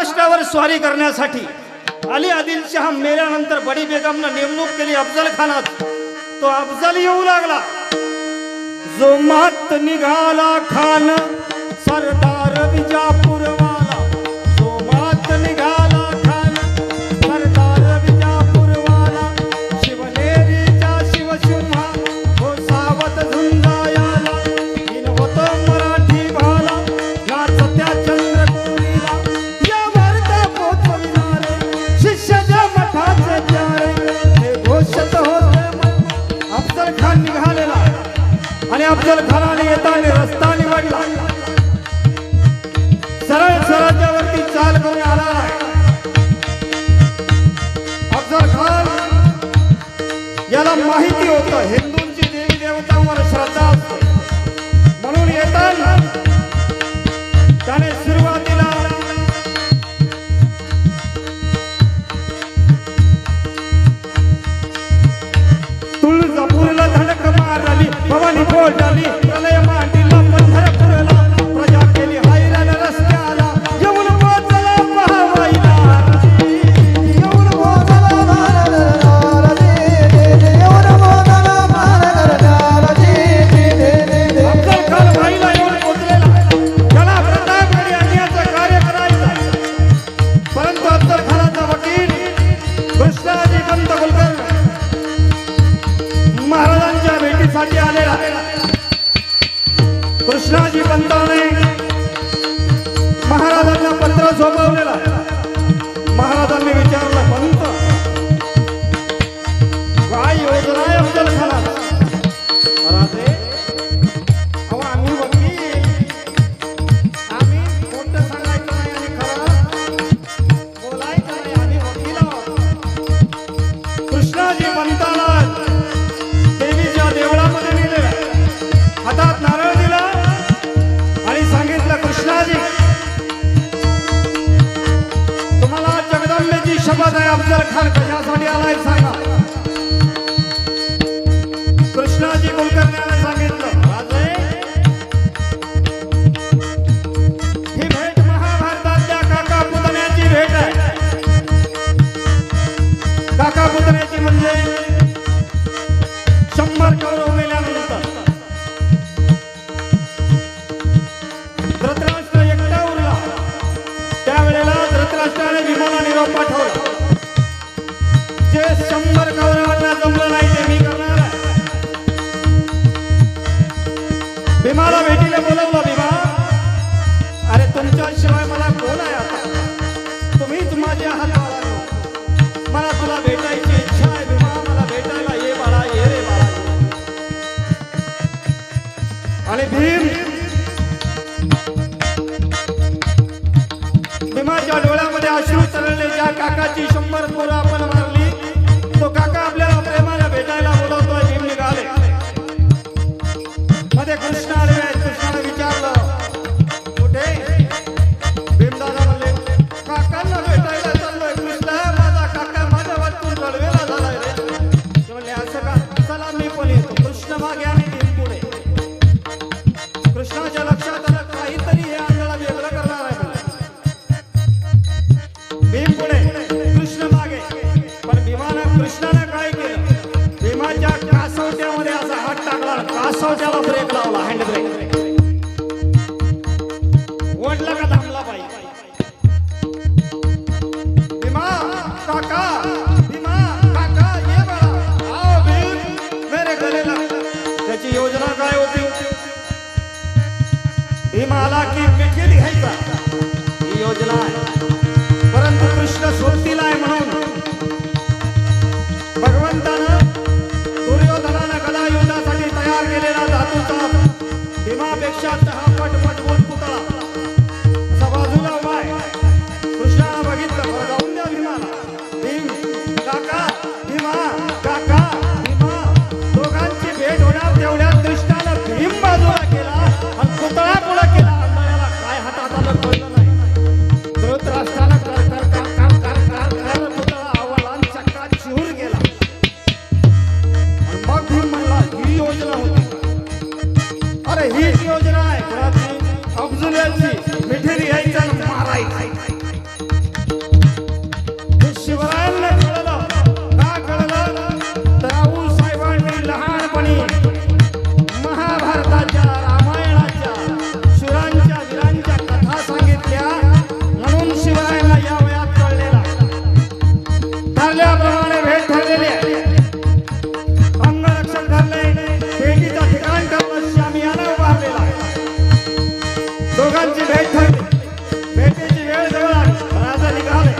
महाराष्ट्रावर स्वारी करण्यासाठी अली आदिलशाह मेल्यानंतर बडी बेगमनं नेमणूक केली अफजल खानात तो अफजल येऊ लागला. जो मात निघाला खान सरदार विजापूर आणि अफजल खानाने येताना रस्ता निवडला सरळ स्वराज्यावरती चाल करून आला अफजल खान याला माहिती होतं हिंदूंची देवी देवतांवर श्रद्धा असते. म्हणून येताना कृष्णाजी पंताने महाराजांना पत्र सोपवलेला. महाराजांनी विचारला पंत काय योजना आहे अफजल शब्द आहे अफजल खान कशासाठी आलाय सांगा. कृष्णाजी कुलकर्णी सांगितलं. भेट काका भेट काका पुतण्याची म्हणजे? भीमाला भेटीने बोलवलं भीमा अरे तुमच्याशिवाय मला कोण आहे आता? तुम्हीच माझे हात मला तुला भेटायची इच्छा आहे भीमा मला भेटायला ये बाळा ये रे बाळा. आणि भीम. भीमाच्या डोळ्यामध्ये अश्रू चढले. ज्या काकाची शंभर पोरं आपण ಗುರುತಾಡುವೆ सोचा ब्रेक लावला हँड ब्रेक दोघांची भेट ठरली भेटीची वेळ जवळ आली. राजा निघाले.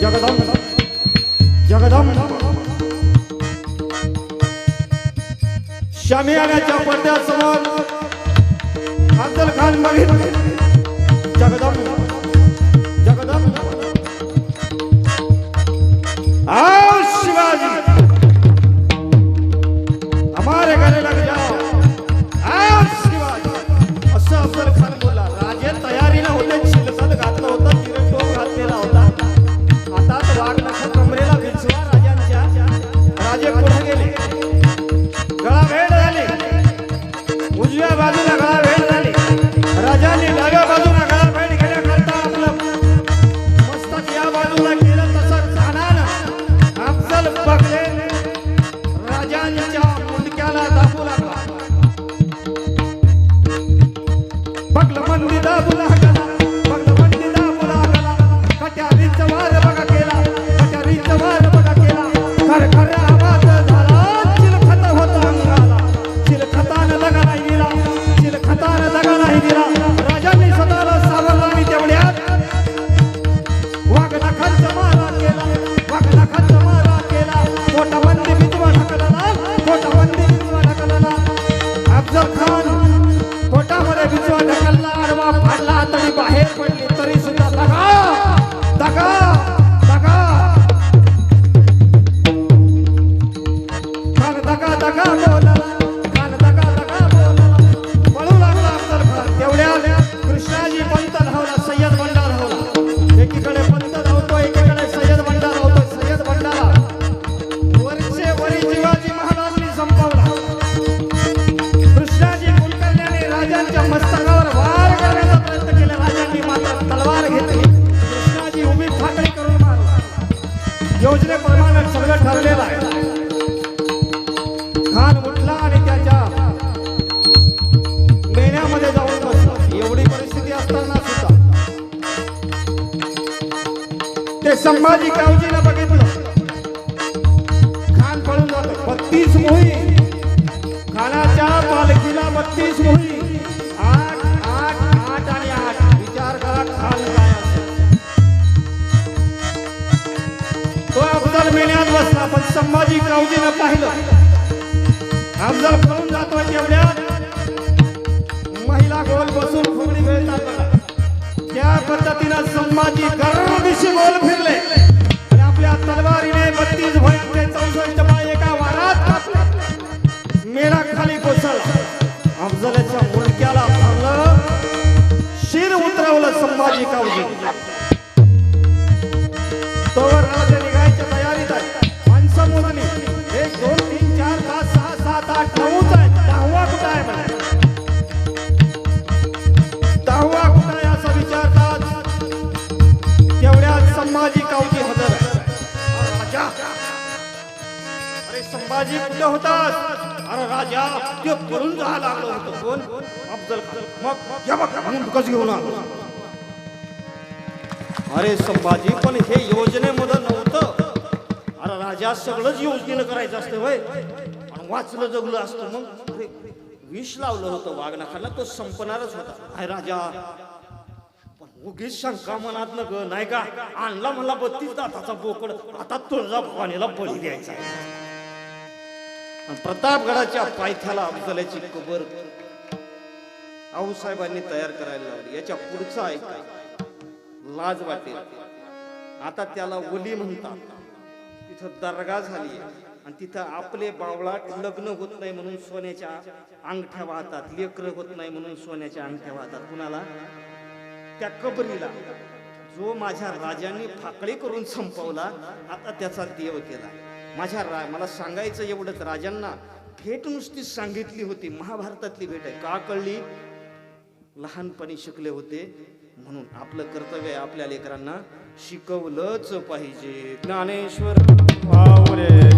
जगदम जगदम शमियाच्या पडद्यासमोर अफजल खान बघितले. जगदम संभाजी कावजीला बघितलं. खान पळून जातो. बत्तीस मोही. खानाच्या पालखीला बत्तीस मोही. आठ आठ आठ आणि आठ. विचार करा खान काय तो अफजल मेन्यात बसला पण संभाजी कावजीनं पाहिलं. अफजल पळून जातो तेवढ्यात. महिला गोल बसून फुगडी खेळतात बघा. त्या पद्धतीनं संभाजी गर्भदिशी गोल फिरले. आणि आपल्या तलवारीने बत्तीस भोयांचे चौसष्ट पाय एका वारात कापले मेला खाली कोसळला अफजलाच्या मुलक्याला भरलं शिर उतरवलं संभाजी कावजी. तोवर राजे निघायच्या तयारीत आहे. माणसं मोजली. एक दोन तीन चार पाच सहा सात आठ नऊ अरे संभाजी कुठं होतास. अरे राजा ते करून जायला लागलं होतं. कोण? अफजल खान. मग या बघ मुंडकच घेऊन आलो? अरे संभाजी पण हे योजनेमध्ये नव्हतं. अरे राजा सगळंच योजनेनं करायचं असतं वय आणि वाचलं जगलं असतं मग. विष लावलं होतं वाघनाखाला तो संपणारच होता. अरे राजा पण उगीच शंका मनात न ग नाही का? आणला मला बत्तीस दाताचा बोकड. आता तुळजा भवानीला बळी द्यायचा आहे. प्रतापगडाच्या पायथ्याला अफजलाची कबर आऊसाहेबांनी तयार करायला लावली. याच्या पुढचा ऐका लाज वाटेल. आता त्याला ओली म्हणतात. तिथं दर्गा झाली आणि तिथं आपले बावळाट लग्न होत नाही म्हणून सोन्याच्या अंगठ्या वाहतात. लेकर होत नाही म्हणून सोन्याच्या अंगठ्या वाहतात. कुणाला? त्या कबरीला. जो माझ्या राजांनी फाकळी करून संपवला आता त्याचा देव केला. माझ्या रा मला सांगायचं एवढंच राजांना भेट नुसतीच सांगितली होती महाभारतातली भेट आहे. का कळली? लहानपणी शिकले होते म्हणून आपलं कर्तव्य आहे आपल्या लेकरांना शिकवलंच पाहिजे. ज्ञानेश्वर पावरे